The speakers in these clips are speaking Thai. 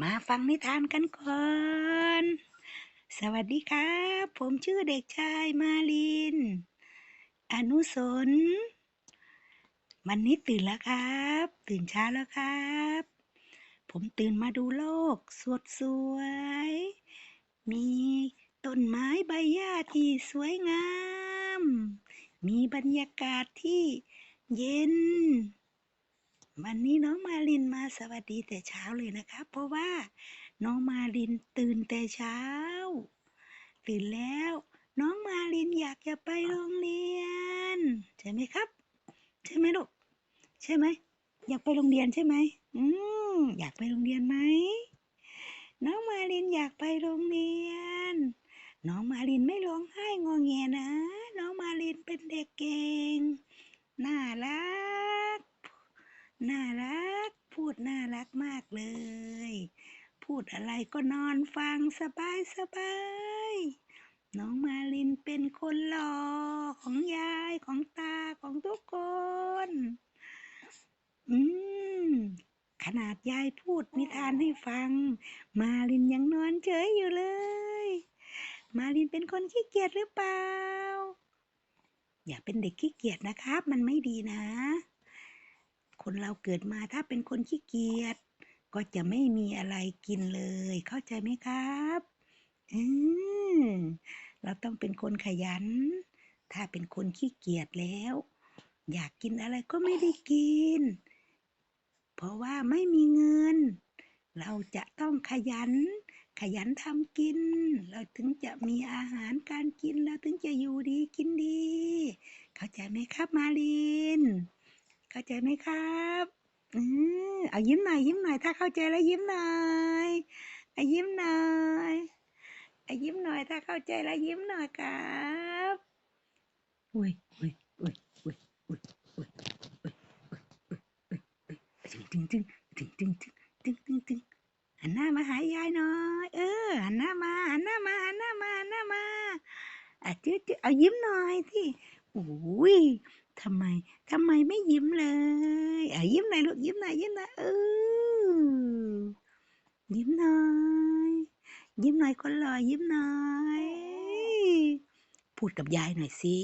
มาฟังนิทานกันก่อน สวัสดีครับ ผมชื่อเด็กชายมาลิน อนุสนวันนี้ตื่นแล้วครับ ตื่นเช้าแล้วครับ ผมตื่นมาดูโลก สดสวย มีต้นไม้ใบหญ้าที่สวยงาม มีบรรยากาศที่เย็น วันนี้น้องมาลินมาสวัสดีแต่เช้าเลยนะครับเพราะว่าน้องมาลินตื่นแต่เช้า ตื่นแล้ว น้องมาลินอยากจะไปโรงเรียน ใช่ไหมครับ ใช่ไหมลูกใช่ไหมอยากไปโรงเรียนใช่ไหมอืมอยากไปโรงเรียนไหมน้องมาลินอยากไปโรงเรียน น้องมาลินไม่ร้องไห้งอแงนะ น้องมาลินเป็นเด็กเก่ง น่ารัก น่ารัก พูดน่ารักมากเลย พูดอะไรก็นอนฟังสบายสบาย น้องมาลินเป็นคนหล่อของยายของตาของทุกคน อืม ขนาดยายพูดนิทานให้ฟัง มาลินยังนอนเฉยอยู่เลย มาลินเป็นคนขี้เกียจหรือเปล่า อย่าเป็นเด็กขี้เกียจนะครับ มันไม่ดีนะ คนเราเกิดมาถ้าเป็นคนขี้เกียจ ก็จะไม่มีอะไรกินเลย เข้าใจไหมครับอืมเราต้องเป็นคนขยัน ถ้าเป็นคนขี้เกียจแล้ว อยากกินอะไรก็ไม่ได้กิน เพราะว่าไม่มีเงิน เราจะต้องขยัน ขยันทำกิน เราถึงจะมีอาหารการกิน เราถึงจะอยู่ดีกินดี เข้าใจไหมครับมาลิน เข้าใจไหมครับ อือเอายิ้มหน่อยยิ้มหน่อยถ้าเข้าใจแล้วยิ้มหน่อยเอายิ้มหน่อยเอายิ้มหน่อยถ้าเข้าใจแล้วยิ้มหน่อยครับอุ้ยอุ้ยอุ้ยอุ้ยอุ้ยอุ้ยอุ้ยอุ้ยอุ้ยอุ้ยตึงตึงตึงตึงตึงตึงตึงตึงหันหน้ามาหายายหน่อยเออหันหน้ามาหันหน้ามาหันหน้ามาหันหน้ามาอะจื้อจื้อเอายิ้มหน่อยที่โอ้ย ทำไม ทำไมไม่ยิ้มเลยอะยิ้มหน่อยลูกยิ้มหน่อยยิ้มหน่อยเออยิ้มหน่อย ยิ้มหน่อยคนหล่อยิ้มหน่อย พูดกับยายหน่อยสิ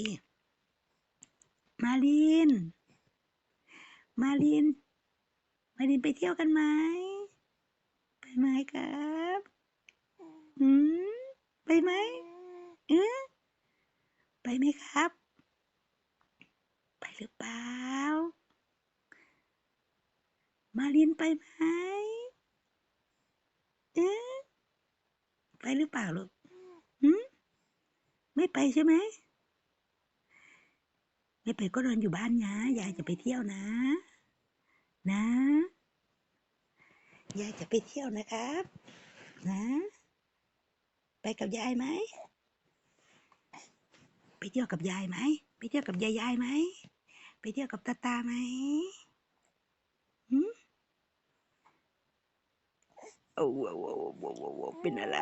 มาลิน มาลิน มาลินไปเที่ยวกันไหม ไปไหมครับอืมไปไหมเออไปไหมครับ หรือเปล่า มาลินไปไหมเอ๊ะไปหรือเปล่าลูกหืมไม่ไปใช่ไหม ไม่ไปก็นอนอยู่บ้านนะ ยายจะไปเที่ยวนะ นะ ยายจะไปเที่ยวนะครับ นะ ไปกับยายไหม ไปเที่ยวกับยายไหม ไปเที่ยวกับยายยายไหม ไปเที่ยวกับตาตาไหมหืมโอ้โหโอ้โหโอ้โหเป็นอะไร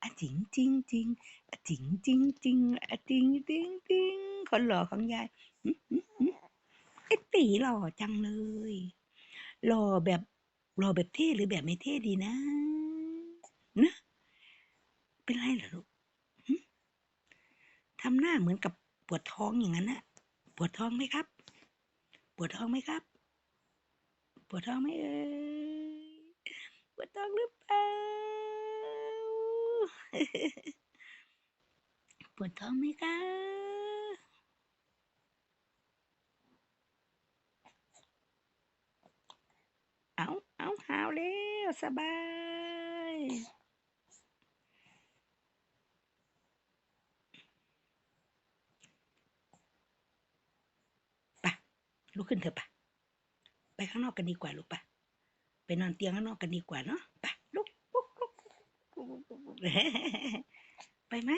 อะจริงจริงจริงอะจริงจริงจริงอะจริงจริงจริงคนหล่อของยายไอ้ตีหล่อจังเลย หล่อแบบหล่อแบบเท่หรือแบบไม่เท่ดีนะนะเป็นไรเหรอลูก ทำหน้าเหมือนกับปวดท้องอย่างนั้นอะปวดท้องไหมครับ ปวดท้องไหมครับ ปวดท้องไหมเอ่ยปวดท้องหรือเปล่า ปวดท้องไหมคะเอาเอาหาวแล้วสบาย ลุกขึ้นเถอะปะไปข้างนอกกันดีกว่าลูกปะไปนอนเตียงข้างนอกกันดีกว่าเนาะปลุกลุกลุกลุกลุกลุกลุกไปไหม